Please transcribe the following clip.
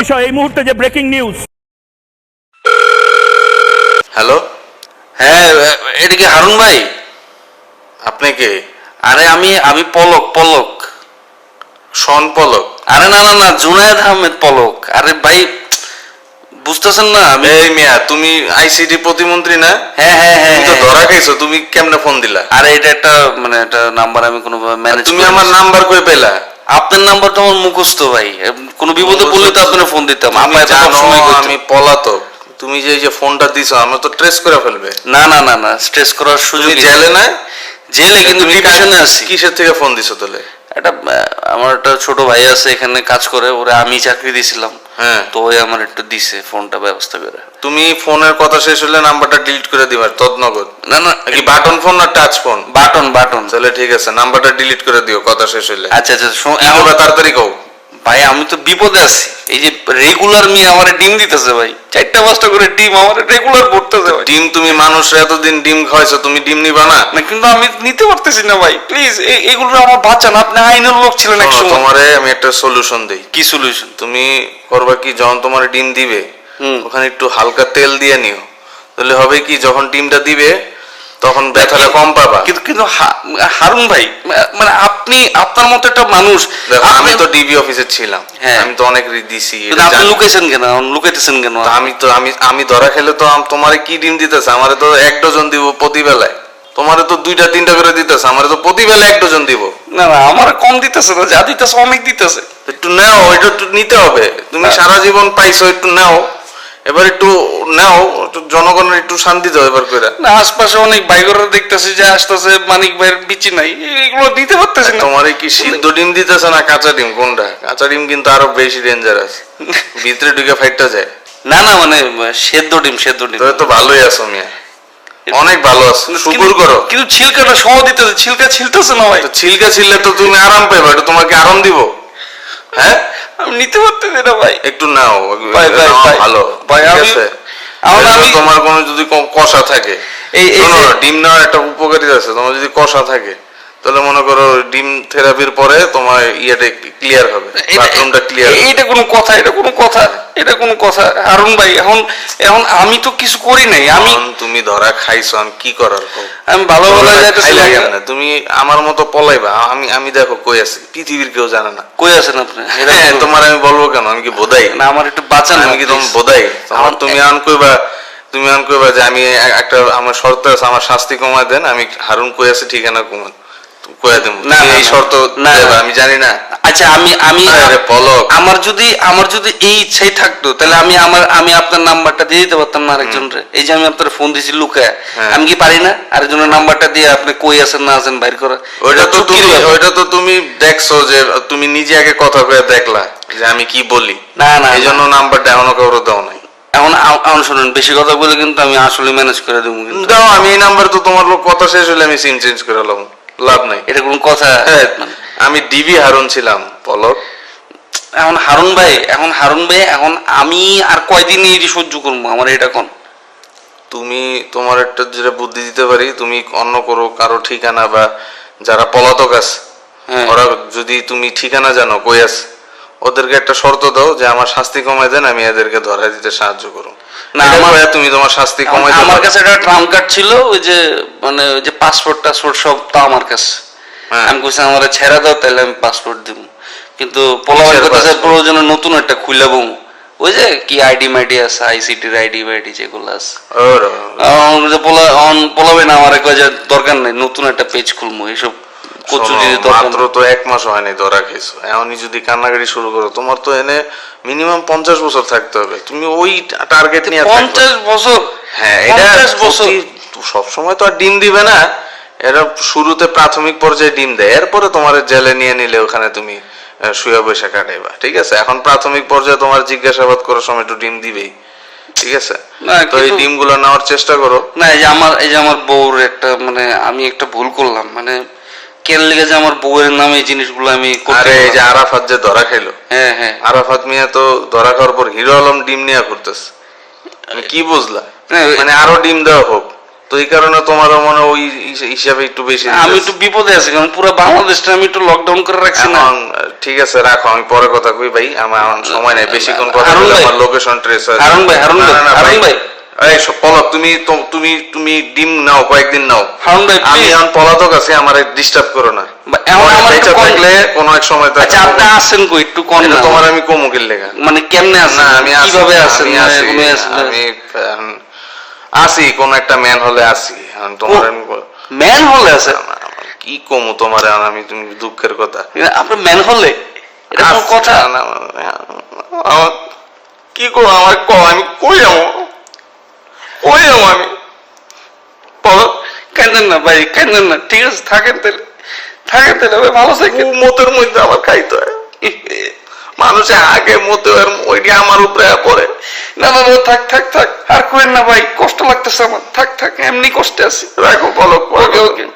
বিষয় এই মুহূর্তে যে ব্রেকিং নিউজ হ্যালো? হ্যাঁ এটা কি হারুন ভাই? আপনি কে? আরে আমি আমি পলক পলক। শন পলক। আরে না না না জুনায়েদ আহমেদ পলক। আরে ভাই বুঝতেছেন না আমি এই মিয়া তুমি আইসিডি প্রতিমন্ত্রী না? হ্যাঁ হ্যাঁ হ্যাঁ তুমি তো হ্যাঁ। ধরা খাইছো তুমি কেমনে ফোন দিলা? আরে এটা একটা মানে একটা নাম্বার আমি কোনো ম্যানেজ তুমি আমার নাম্বার কই পেলা? আপনার নাম্বারটা আমার মুখস্থ ভাই। কোনো বিপদে পড়লে তো আপনার ফোন দিতাম জানো আমি পলাতক। তুমি যে এই যে ফোনটা দিছো আমার তো ট্রেস করে ফেলবে। না না না না স্ট্রেস করার সুযোগ জেলে না জেলে কিন্তু ডিভিশনে আছি। কিসের থেকে ফোন দিছো তাহলে? একটা আমার একটা ছোট ভাই আছে এখানে কাজ করে ওরে আমি চাকরি দিয়েছিলাম হ্যাঁ। তো ওই আমার একটু দিছে ফোনটা ব্যবস্থা করে। তুমি ফোনের কথা শেষ হলে নাম্বারটা ডিলিট করে দিবার তদনগদ না না কি বাটন ফোন না টাচ ফোন বাটন বাটন তাহলে ঠিক আছে নাম্বারটা ডিলিট করে দিও কথা শেষ হলে আচ্ছা আচ্ছা এখন- তাড়াতাড়ি কও। ভাই আমি তো বিপদে আছি। এই যে রেগুলার নিয়ে আমার ডিম দিতেছে ভাই চারটা পাঁচটা করে ডিম আমার রেগুলার পড়তেছে ডিম তুমি মানুষ এতদিন ডিম খাওয়াইছো তুমি ডিম নিবা না? না কিন্তু আমি নিতে পারতেছি না ভাই। প্লিজ এগুলো আমার বাঁচান আপনি আইনের লোক ছিলেন এক সময়। তোমারে আমি একটা সলিউশন দেই। কি সলিউশন তুমি করবা কি যখন তোমার ডিম দিবে। ওখানে একটু হালকা তেল দিয়ে নিও। তাহলে হবে কি যখন ডিমটা দিবে তখন ব্যথাটা কম পাবা। কিন্তু কিন্তু হারুন ভাই মানে আপনি আপনার মতো একটা মানুষ আমি তো ডিবি অফিসে ছিলাম। হ্যাঁ। আমি তো অনেক দিছি আপনি জানি। লুকাইছেন কেন? লুকাইতেছেন কেন? আমি তো আমি আমি ধরা খেলে তো তোমারে কি ডিম দিতেছে? আমারে তো এক ডজন দিব প্রতি বেলায়। তোমারে তো দুইটা তিনটা করে দিতেছে আমারে তো প্রতি বেলায় এক ডজন দিব। না না আমার কম দিতেছে না যা দিতেছে অনেক দিতেছে। একটু নাও এটা একটু নিতে হবে। তুমি হ্যাঁ। সারা জীবন পাইছো একটু নাও। এবার একটু নাও জনগণের একটু শান্তি দাও এবার করে না আশপাশে অনেক দেখতেছি যে আসতেছে মানিক ভাইয়ের বিচি নাই এগুলো দিতে পারতেছি না। তোমারে কি সিদ্ধ ডিম দিতেছে না কাঁচা ডিম? কোনটা? কাঁচা ডিম কিন্তু আরও বেশি ডেঞ্জারাস ভিতরে ঢুকে ফাইটটা যায়। না না মানে সেদ্ধ ডিম সেদ্ধ ডিম। তো ভালোই আছো মিয়া। অনেক ভালো আছো। শুকুর করো। কিন্তু ছিলকাটা দিতেছে ছিলকা ছিলতেছে না ভাই। ছিলকা ছিললে তো তুমি আরাম পাইবা এটা তোমাকে আরাম দিব। হ্যাঁ? আমি নিতে পারতেছি না ভাই। একটু নাও ভাই, ভাই, ভালো। ভাই, আমি- তোমার কোনো যদি কষা থাকে। এই- ডিম নেওয়ার একটা উপকারিতা আছে তোমার যদি কষা থাকে। তাহলে মনে করো ডিম থেরাপির পরে তোমার ইয়েটা ক্লিয়ার হবে বাথরুমটা ক্লিয়ার এটা কোনো কথা এটা কোনো কথা এটা কোনো কথা। হারুন ভাই এখন এখন আমি তো কিছু করি নাই আমি তুমি ধরা খাইছো আমি কি করার আমি ভালো ভালো তুমি আমার মতো পলাইবা আমি আমি দেখো কই আছি পৃথিবীর কেউ জানে না। কই আছেন আপনি? এটা হ্যাঁ, তোমার আমি বলব কেন? আমি কি বোধাই? না আমার একটু বাঁচান আমি কি তোমার বোধাই? তোমার তুমি আন কইবা তুমি আন কইবা যে আমি একটা আমার শর্ত আছে আমার শাস্তি কমায় দেন আমি হারুন কই আছে ঠিকানা কমান কইয়া দেবো না, তুমি এই শর্ত না, আমি জানি না। আচ্ছা আমি আমি পলক। আমার যদি আমার যদি এই ইচ্ছাই থাকতো তাহলে আমি আমার আমি আপনার নাম্বারটা দিয়ে দিতে পারতাম না আরেকজনের এই যে আমি আপনার ফোন দিয়েছি লুকায়। আমি কি পারি না? আরেকজনের নাম্বারটা দিয়ে আপনি কই আছেন না আছেন বাইর করা। ওইটা তো তুমি ওইটা তো তুমি দেখছ যে তুমি নিজে আগে কথা কয়ে দেখলা যে আমি কি বলি। না, না, এই জন্য নাম্বারটা এখনও কাউরে দাও নাই। এখন এখন শুনুন বেশি কথা বলে কিন্তু আমি আসলে ম্যানেজ করে দেবো দাও আমি এই নাম্বার তো তোমার কথা শেষ হলে আমি সিম চেঞ্জ করে লাভ লাভ নাই। এটা কোন কথা। হ্যাঁ, আমি ডিবি হারুন ছিলাম পলক। এখন হারুন ভাই এখন হারুন ভাই এখন আমি আর কয়দিন এটি সহ্য করব? আমার এটা কোন? তুমি তোমার একটা যেটা বুদ্ধি দিতে পারি তুমি অন্য করো কারও ঠিকানা বা যারা পলাতক আছে হ্যাঁ। ওরা যদি তুমি ঠিকানা জানো কই আছে ওদেরকে একটা শর্ত দাও যে আমার শাস্তি কমাই দেন আমি এদেরকে ধরা দিতে সাহায্য করো না, না আমার- আমার তুমি তোমার শাস্তি কমাই আমার কাছে একটা ট্রাম কার্ড ছিল ওই যে মানে ওই যে পাসপোর্ট টাসপোর্ট সব তা আমার কাছে। হ্যাঁ। আমি কইছি আমার ছেড়ে দাও তাহলে আমি পাসপোর্ট দিব কিন্তু কথা প্রয়োজনে নতুন একটা ওই যে কি আইডি মাইডি আছে আইসিটির আইডি মাইডি যেগুলো আছে। যে পোলা অন পোলাবে না আমার কয় যে দরকার নেই নতুন একটা পেজ খুলবো এইসব কচুরি মাত্র তো এক মাস হয়নি ধরা এমনই যদি কান্নাকাটি শুরু করো তোমার তো এনে মিনিমাম পঞ্চাশ বছর থাকতে হবে। তুমি ওই টার্গেট নিয়ে পঞ্চাশ বছর? হ্যাঁ এটা বছর? সব সময় তো আর ডিম দিবে না। এরা শুরুতে প্রাথমিক পর্যায়ে ডিম দেয়। এরপরে তোমার জেলে নিয়ে নিলে ওখানে তুমি শুয়ে বসে কাটাইবা। ঠিক আছে? এখন প্রাথমিক পর্যায়ে তোমার জিজ্ঞাসাবাদ করার সময় একটু ডিম দিবেই। ঠিক আছে? না, তো এই ডিমগুলো নেওয়ার চেষ্টা করো। না এই যে আমার এই যে আমার বউর একটা মানে আমি একটা ভুল করলাম। মানে কেন লেগে যে আমার বউয়ের নামে এই জিনিসগুলো আমি আরে এই যে আরাফাত যে ধরা খাইলো। হ্যাঁ হ্যাঁ। আরাফাত মিয়া তো ধরা খাওয়ার পর হিরো আলম ডিম নিয়ে ঘুরতেছে। কি বুঝলা? মানে আরও ডিম দেওয়া হোক। তো এই কারণে তোমার মনে ওই হিসাবে একটু বেশি আমি একটু বিপদে আছি কারণ পুরো বাংলাদেশটা আমি একটু লকডাউন করে রাখছি না। ঠিক আছে রাখো আমি পরে কথা কই ভাই। আমার সময় নেই বেশিক্ষণ কথা। আমার লোকেশন ট্রেস হয় হারুন ভাই, হারুন ভাই, হারুন ভাই। এই পলক তুমি তুমি তুমি ডিম নাও কয়েকদিন নাও। আমি এখন পলাতক আছি আমার ডিস্টার্ব করো না। এখন আমার থাকলে কোনো এক সময় আচ্ছা আপনি আসেন কই? একটু কম এটা না। তোমার আমি মানে কেমনে আমি আছি, কীভাবে আমি মানে আছি, কোনো আসি কোন একটা ম্যান হলে আসি এখন তোমার আমি ম্যান হলে আছে? আমার- আমার কি কমু তোমার আমি তুমি দুঃখের কথা। আপনার ম্যান হলে? এটা কথা? না, আমার কি করব আমার ক আমি কই যাব? যাব আমি বলো কান্দেন না ভাই কেন না ঠিক আছে থাকেন তাহলে থাকেন তাহলে ভাই ভালো থাকে মতের মধ্যে আবার খাইতে হয় মানুষে আগে মতো আর ওইটি আমার উপরে পড়ে না না থাক থাক থাক আর করেন না ভাই কষ্ট লাগতেছে আমার থাক থাক এমনি কষ্টে আছি রাখো বলো ওকে ওকে